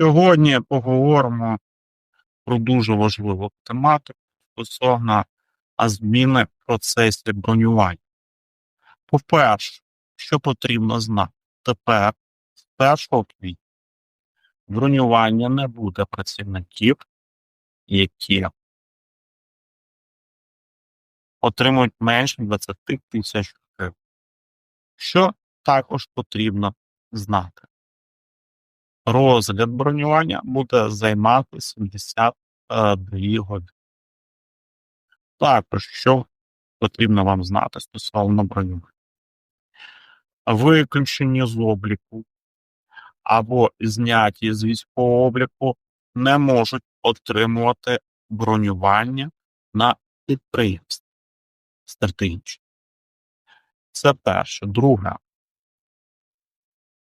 Сьогодні поговоримо про дуже важливу тематику стосовно зміни в процесі бронювання. По-перше, що потрібно знати, тепер з 1 квітня бронювання не буде працівників, які отримують менше 20 тисяч гривень. Що також потрібно знати? Розгляд бронювання буде займати 72 години. Також, що потрібно вам знати стосовно бронювання. Виключені з обліку або зняті з військового обліку не можуть отримувати бронювання на підприємстві стратегічно. Це перше. Друге,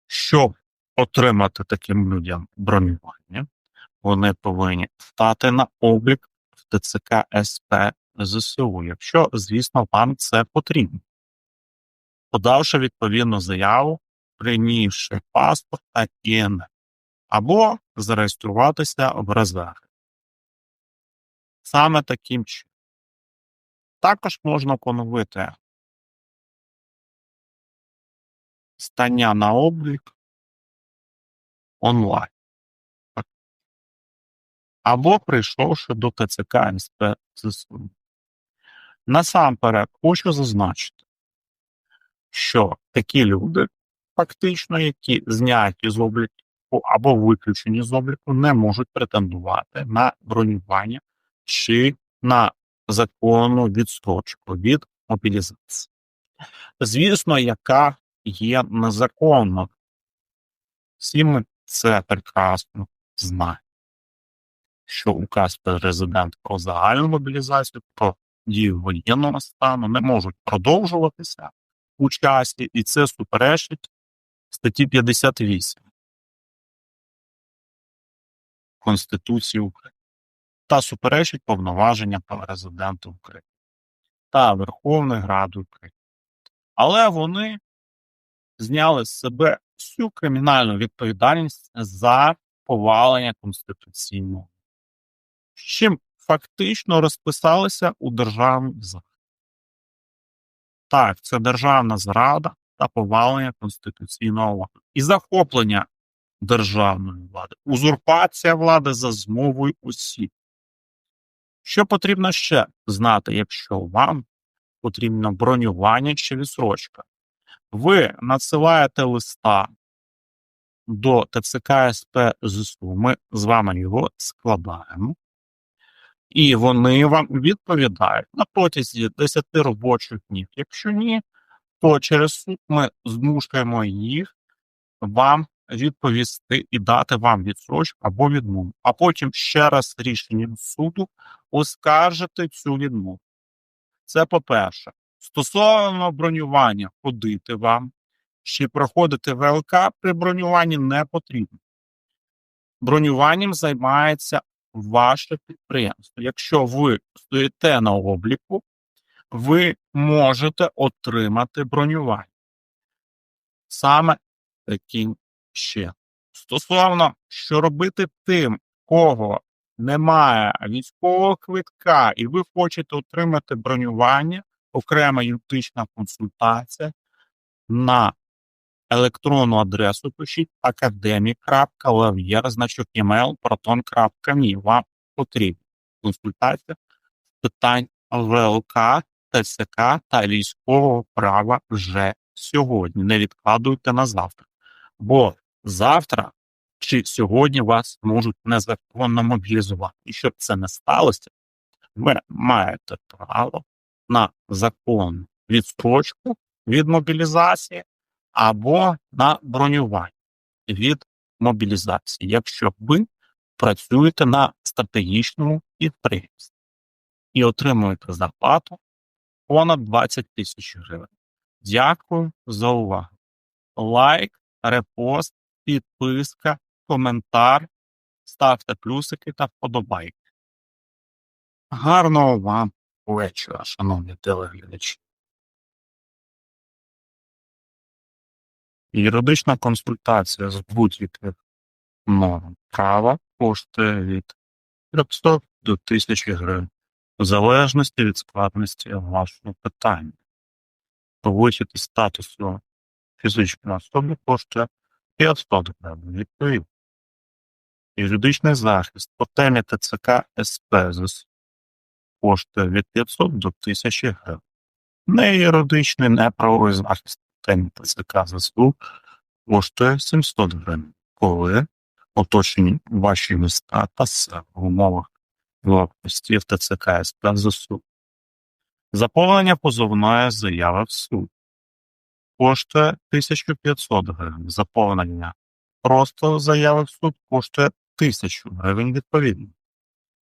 щоб отримати таким людям бронювання, вони повинні стати на облік в ТЦК СП ЗСУ, якщо, звісно, вам це потрібно. Подавши відповідну заяву, прийнявши паспорт та ІН, або зареєструватися в резерві. Саме таким чином. Також можна поновити стання на облік онлайн. Або прийшовши до ТЦК СП ЗСУ. Насамперед хочу зазначити, що такі люди, фактично, які зняті з обліку або виключені з обліку, не можуть претендувати на бронювання чи на законну відстрочку від мобілізації. Звісно, яка є незаконна. Всі ми це прекрасно знаємо, що указ президента про загальну мобілізацію, про дію воєнного стану не можуть продовжуватися у часі, і це суперечить статті 58 Конституції України. Та суперечить повноваження президента України та Верховної Ради України. Але вони зняли з себе всю кримінальну відповідальність за повалення конституційного, з чим фактично розписалися у державній зраді. Так, це державна зрада та повалення конституційного ладу і захоплення державної влади, узурпація влади за змовою осіб. Що потрібно ще знати, якщо вам потрібно бронювання чи відсрочка? Ви надсилаєте листа до ТЦК СП ЗСУ, ми з вами його складаємо, і вони вам відповідають на протязі 10 робочих днів. Якщо ні, то через суд ми змушуємо їх вам відповісти і дати вам відсрочку або відмову, а потім ще раз рішенням суду оскаржити цю відмову. Це по-перше. Стосовно бронювання, ходити вам чи проходити ВЛК при бронюванні не потрібно. Бронюванням займається ваше підприємство. Якщо ви стоїте на обліку, ви можете отримати бронювання. Саме таким ще. Стосовно, що робити тим, кого немає військового квитка, і ви хочете отримати бронювання, окрема юридична консультація на електронну адресу пишіть академік.лав'єр, значок email, proton.me. Вам потрібна консультація з питань ВЛК, ТСК та військового права вже сьогодні. Не відкладуйте на завтра. Бо завтра чи сьогодні вас можуть незаконно мобілізувати. І щоб це не сталося, ви маєте право на законну відстрочку від мобілізації або на бронювання від мобілізації, якщо ви працюєте на стратегічному підприємстві і отримуєте зарплату понад 20 тисяч гривень. Дякую за увагу. Лайк, репост, підписка, коментар, ставте плюсики та вподобайки. Гарного вам вечора, шановні телеглядачі. Юридична консультація з будь-яких Норма права коштує від 300 до 1000 гривень, в залежності від складності вашого питання. Повищити статусу фізичної особи коштує 500 гривень відповідно. Юридичний захист по темі ТЦК СП ЗСУ коштує від 500 до 1000 гривень. Не юридичний, не захист темі ТЦК ЗСУ коштує 700 гривень, коли оточені ваші міста та села в умовах блокпостів ТЦК СП ЗСУ. Заповнення позовної заяви в суд коштує 1500 гривень. Заповнення просто заяви в суд коштує 1000 гривень відповідно.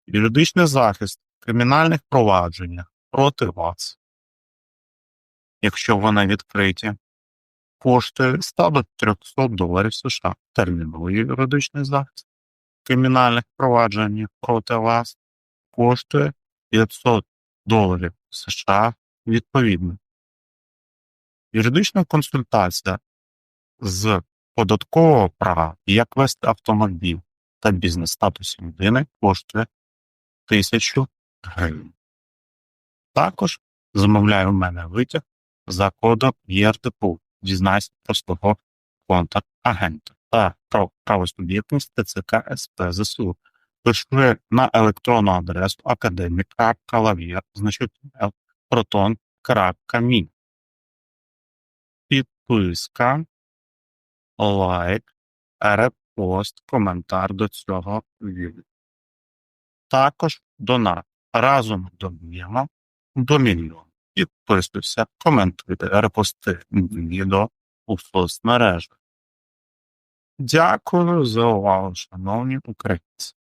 Юридичний захист кримінальних провадженнях проти вас, якщо вони відкриті, коштує від 100 до 300 доларів США. Терміновий юридичний захист кримінальних провадженнях проти вас коштує 500 доларів США відповідно. Юридична консультація з податкового права, як вести автомобіль та бізнес статусі людини коштує 1000 гривень. Також замовляю в мене витяг за кодом ЄРДПУ. Дізнайся про свого контрагента та про правосуб'єктність ТЦК СП ЗСУ. Пиши на електронну адресу академік.лавір, значить proton.me. Підписка, лайк, репост, коментар до цього відео. Також донат. Разом доб'ємо до мільйона. Підписуйся, коментуйте, репости відео у соцмережах. Дякую за увагу, шановні українці.